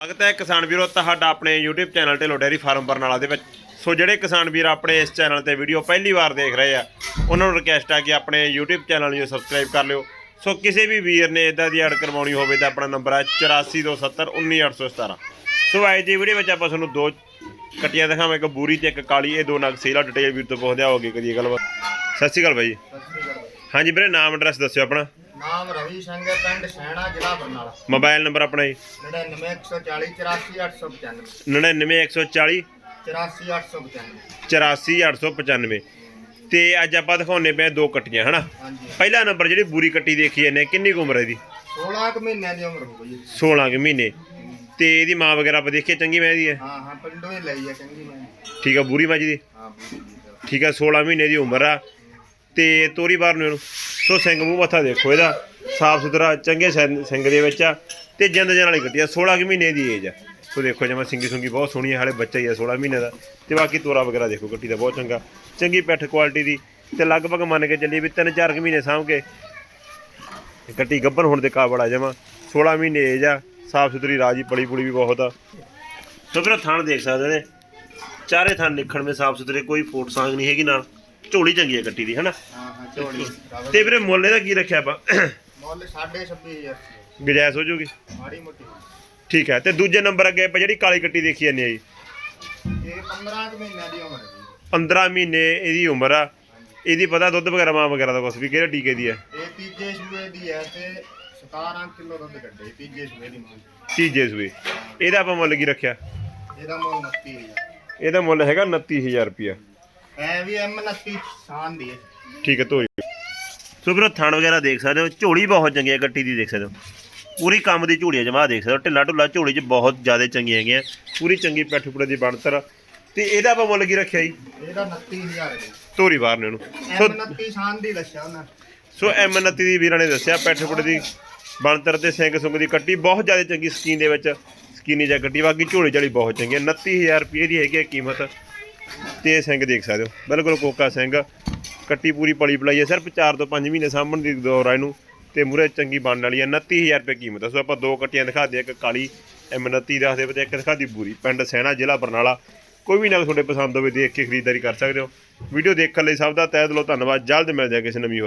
ਸਵਾਗਤ ਹੈ ਕਿਸਾਨ ਵੀਰੋ ਤੁਹਾਡਾ ਆਪਣੇ YouTube channel Dhillon dairy farm Barnala ਦੇ ਵਿੱਚ। ਸੋ ਜਿਹੜੇ ਕਿਸਾਨ ਵੀਰ ਆਪਣੇ ਇਸ ਚੈਨਲ ਤੇ ਵੀਡੀਓ ਪਹਿਲੀ ਵਾਰ ਦੇਖ ਰਹੇ ਆ ਉਹਨਾਂ ਨੂੰ ਰਿਕਵੈਸਟ ਹੈ ਕਿ ਆਪਣੇ YouTube ਚੈਨਲ ਨੂੰ ਸਬਸਕ੍ਰਾਈਬ ਕਰ ਲਿਓ। ਸੋ ਕਿਸੇ ਵੀ ਵੀਰ ਨੇ ਇਦਾਂ ਦੀ ਐਡ ਕਰਵਾਉਣੀ ਹੋਵੇ ਤਾਂ ਆਪਣਾ ਨੰਬਰ ਹੈ 8427191817 ਸੋ ਅੱਜ ਦੀ ਵੀਡੀਓ ਵਿੱਚ ਆਪਾਂ ਤੁਹਾਨੂੰ ਦੋ ਕੱਟੀਆਂ ਦਿਖਾਵਾਂ ਇੱਕ ਬੂਰੀ ਤੇ ਇੱਕ ਕਾਲੀ। ਇਹ ਦੋ ਨਗ ਸੇਲਾ ਡਿਟੇਲ ਵੀਰ ਤੋਂ ਪੁੱਛਦੇ ਆਓਗੇ ਕਰੀਏ ਗੱਲਬਾਤ। ਸਤਿ ਸ਼੍ਰੀ ਅਕਾਲ ਬਾਈ ਸਤਿ ਸ੍ਰੀ ਅਕਾਲ। ਹਾਂਜੀ ਵੀਰੇ ਨਾਮ ਐਡਰੈਸ ਦੱਸਿਓ ਆਪਣਾ। ਨਾਮ ਰਵੀ ਸਿੰਘ ਹੈ ਪਿੰਡ ਸੈਣਾ ਜ਼ਿਲ੍ਹਾ ਬਰਨਾਲਾ। ਮੋਬਾਈਲ ਨੰਬਰ ਆਪਣਾ ਜੀ। 99140 84895 99140 84895 84895 ਤੇ ਅੱਜ ਆਪਾਂ ਦਿਖਾਉਨੇ ਪਏ ਦੋ ਕੱਟੀਆਂ ਹਨਾ? ਪਹਿਲਾ ਨੰਬਰ ਜਿਹੜੀ ਬੂਰੀ ਕੱਟੀ ਦੇਖੀ ਇਹਨੇ ਕਿੰਨੀ ਕੁ ਉਮਰ ਹੈ ਇਹਦੀ? 16 ਕੁ ਮਹੀਨਿਆਂ ਦੀ ਉਮਰ ਹੋ ਗਈ 16 ਕੁ ਮਹੀਨੇ। ਤੇ ਇਹਦੀ ਮਾਂ ਵਗੈਰਾ ਆਪਾਂ ਦੇਖੀਏ ਚੰਗੀ ਮੈਂ ਦੀ ਹੈ? ਹਾਂ ਹਾਂ ਪਿੰਡੋਂ ਹੀ ਲਈ ਹੈ ਚੰਗੀ ਮੈਂ ਠੀਕ ਆ ਬੂਰੀ ਮੱਝ ਦੀ? ਹਾਂ। ਠੀਕ ਆ 16 ਮਹੀਨੇ ਦੀ ਉਮਰ ਆ। ਤੇ ਤੋਰੀ ਬਾਹਰ ਨੂੰ ਇਹਨੂੰ। ਸੋ ਸਿੰਘ ਮੂੰਹ ਮੱਥਾ ਦੇਖੋ ਇਹਦਾ। ਸਾਫ਼ ਸੁਥਰਾ, ਚੰਗੇ ਸਿੰਘ ਸਿੰਘ ਦੇ ਵਿੱਚ ਆ। ਤੇ ਜਿੰਦ ਜਨ ਵਾਲੀ ਕੱਟੀ ਆ 16 ਕੁ ਮਹੀਨੇ ਦੀ ਏਜ ਆ। ਸੋ ਦੇਖੋ ਜਮਾ ਸਿੰਗੀ ਸੁੰਗੀ ਬਹੁਤ ਸੋਹਣੀ ਹੈ ਹਾਲੇ ਬੱਚਾ ਹੀ ਆ 16 ਮਹੀਨੇ ਦਾ। ਤੇ ਬਾਕੀ ਤੋਰਾ ਵਗੈਰਾ ਦੇਖੋ ਕੱਟੀ ਦਾ ਬਹੁਤ ਚੰਗਾ। ਚੰਗੀ ਪੈਠ ਕੁਆਲਿਟੀ ਦੀ। ਤੇ ਲਗਭਗ ਮੰਨ ਕੇ ਚੱਲੀਏ ਵੀ 3-4 ਕੁ ਮਹੀਨੇ ਸਾਂਭ ਕੇ ਤੇ ਕੱਟੀ ਹੋਣ ਦੇ ਕਾਬਲ ਆ ਜਮਾ। 16 ਮਹੀਨੇ ਏਜ ਆ। ਸਾਫ਼ ਸੁਥਰੀ ਰਾਜੀ ਪਲੀ ਪੁਲੀ ਵੀ ਬਹੁਤ ਆ। ਸੋ ਫਿਰ ਥਣ ਦੇਖ ਸਕਦੇ ਨੇ। ਚਾਰੇ ਥਣ ਨਿਖਣ ਵਿੱਚ ਸਾਫ਼ ਸੁਥਰੇ, ਕੋਈ ਫੋਟ ਸਾਂਗ ਨਹੀਂ ਹੈਗੀ ਨਾਲ। ਝੋਲੀ ਚੰਗੀ ਹੈ ਕੱਟੀ ਦੀ ਹਨਾ? ਹਾਂ ਹਾਂ ਝੋਲੀ ਰਵੀ ਤੇ ਵੀਰੇ ਮੁੱਲ ਇਹਦਾ ਕੀ ਰੱਖਿਆ ਆਪਾਂ? ਮੁੱਲ 26500 ਗੁਜਾਇਸ਼ ਹੋ ਜੂਗੀ? ਮਾੜੀ ਮੋਟੀ। ਠੀਕ ਹੈ ਤੇ ਦੂਜੇ ਨੰਬਰ ਅੱਗੇ ਆਪਾਂ ਜਿਹੜੀ ਕਾਲੀ ਕੱਟੀ ਦੇਖੀ ਜਾਂਦੀ ਹੈ ਜੀ। ਇਹ 15 ਕੁ ਮਹੀਨਿਆਂ ਦੀ ਉਮਰ ਹੈ ਜੀ। 15 ਮਹੀਨੇ ਇਹਦੀ ਉਮਰ ਆ। ਇਹਦੀ ਪਤਾ ਦੁੱਧ ਵਗੈਰਾ ਮਾਂ ਵਗੈਰਾ ਦਾ ਕੁਛ ਵੀ ਕਿਹੜੇ ਟੀਕੇ ਦੀ ਹੈ ਇਹ ਤੀਜੇ ਸੂਏ ਦੀ ਹੈ ਤੇ 17 ਕਿਲੋ ਦੁੱਧ ਕੱਢੇ ਤੀਜੇ ਸੂਏ ਦੀ ਮਾਂ ਤੀਜੇ ਸੂਏ। ਇਹਦਾ ਆਪਾਂ ਮੁੱਲ ਕੀ ਰੱਖਿਆ? ਇਹਦਾ ਮੁੱਲ 29000 ਇਹਦਾ ਮੁੱਲ ਹੈਗਾ 29000 ਰੁਪਿਆ ਹੈ ਵੀ M29 ਸ਼ਾਨ ਦੀ ਹੈ। ਠੀਕ ਹੈ ਧੋਰੀ ਸੋ ਵੀਰੋ ਥਣ ਵਗੈਰਾ ਦੇਖ ਸਕਦੇ ਹੋ। ਝੋਲੀ ਬਹੁਤ ਚੰਗੀ ਹੈ ਕੱਟੀ ਦੀ ਦੇਖ ਸਕਦੇ ਹੋ। ਪੂਰੀ ਕੰਮ ਦੀ ਝੋਲੀ ਜਮਾ ਦੇਖ ਸਕਦੇ ਹੋ। ਢਿੱਲਾ ਢੁੱਲਾ ਝੋਲੀ 'ਚ ਬਹੁਤ ਜ਼ਿਆਦਾ ਚੰਗੀਆਂ ਹੈਗੀਆਂ। ਪੂਰੀ ਚੰਗੀ ਪੈਠ ਪੁੜੇ ਦੀ ਬਣਤਰ। ਤੇ ਇਹਦਾ ਆਪਾਂ ਮੁੱਲ ਕੀ ਰੱਖਿਆ ਜੀ? ਇਹਦਾ 29000 ਹੈ। ਧੋਰੀ ਬਾਹਰ ਨੇ। ਉਹਨੂੰ ਸੋ M29 ਸ਼ਾਨ ਦੀ ਦੱਸਿਆ ਉਹਨਾਂ। ਸੋ M29 ਦੀ ਵੀਰਾਂ ਨੇ ਦੱਸਿਆ ਪੈਠ ਪੁੜੇ ਦੀ ਬਣਤਰ ਤੇ ਸਿੰਘ ਸੁੰਗ ਦੀ ਕੱਟੀ ਬਹੁਤ ਜ਼ਿਆਦਾ ਚੰਗੀ ਸਕੀਨ ਦੇ ਵਿੱਚ ਸਕੀਨੀ ਜਾਂ ਕੱਟੀ ਬਾਕੀ ਝੋਲੀ ਝਾਲੀ ਬਹੁਤ ਚੰਗੀ ਹੈ। 29000 ਰੁਪਏ ਦੀ ਹੈਗੀ ਕੀਮਤ। ਤੇ ਸਿੰਘ ਦੇਖ ਸਕਦੇ ਹੋ। ਬਿਲਕੁਲ ਕੋਕਾ ਸਿੰਘ। ਕੱਟੀ ਪੂਰੀ ਪਲੀ ਪਲਾਈ ਹੈ। ਸਿਰਫ 4 ਤੋਂ 5 ਮਹੀਨੇ ਸਾਂਭਣ ਦੀ ਦੌਰ ਆ ਇਹਨੂੰ। ਤੇ ਮੂਰੇ ਚੰਗੀ ਬਣਨ ਵਾਲੀ ਹੈ। 29000 ਰੁਪਏ ਕੀਮਤ ਹੈ ਸੋ ਆਪਾਂ ਦੋ ਕੱਟੀਆਂ ਦਿਖਾ ਦਿਆਂ। ਇੱਕ ਕਾਲੀ M29 ਦੱਸਦੇ ਪਏ ਇੱਕ ਦਿਖਾ ਦੀ ਬੂਰੀ। ਪਿੰਡ ਸੈਣਾ, ਜ਼ਿਲ੍ਹਾ ਬਰਨਾਲਾ। ਕੋਈ ਵੀ ਨਾ ਤੁਹਾਡੇ ਪਸੰਦ ਹੋਵੇ ਦੇਖ ਕੇ ਖਰੀਦਦਾਰੀ ਕਰ ਸਕਦੇ ਹੋ। ਵੀਡੀਓ ਦੇਖਣ ਲਈ ਸਭ ਦਾ ਤਹਿ ਦਿਲੋਂ ਧੰਨਵਾਦ। ਜਲਦ ਮਿਲ ਜਾਏ ਕਿਸੇ ਨਵੀਂ